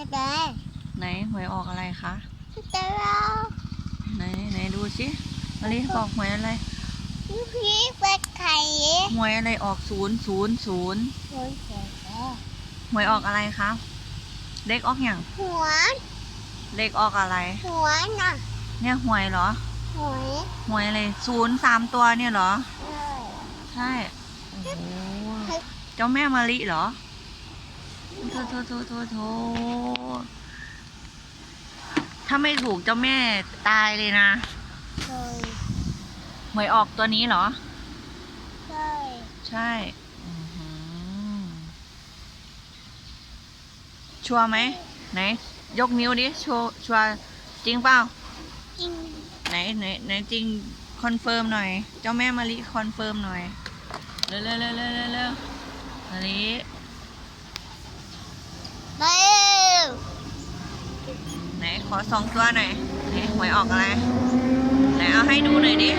จะได้ไหนหวยออกอะไรคะจะรอไหนไหนดูสิมาลิบอกหวยอะไรพี่พี่เป็นไข่หวยอะไรออกศูนย์ศูนย์ศูนย์หัวเสือหวยออกอะไรคะเลขออกอย่างหัวเลขออกอะไรหัวน่ะเนี่ยหวยเหรอหัวหวยอะไรศูนย์สามตัวเนี่ยเหรอเออใช่โอ้โหเจ้าแม่มาลิเหรอ โทโทโทโทโทถ้าไม่ถูกเจ้าแม่ตายเลยนะเคยหวยออกตัวนี้เหรอเคยใช่อื้อหือชัวร์ไหมไหน ยกนิ้วดิชัวร์ชัวร์จริงเปล่า จริงไหนไหนไหนจริงคอนเฟิร์มหน่อย เจ้าแม่มาลิคอนเฟิร์มหน่อย เร็วเร็วเร็วเร็วเร็วเร็วมาลิ เร็ว ไหน ขอสองตัวหน่อยไหนหวยออกอะไรไหนเอาให้ดูหน่อยดิ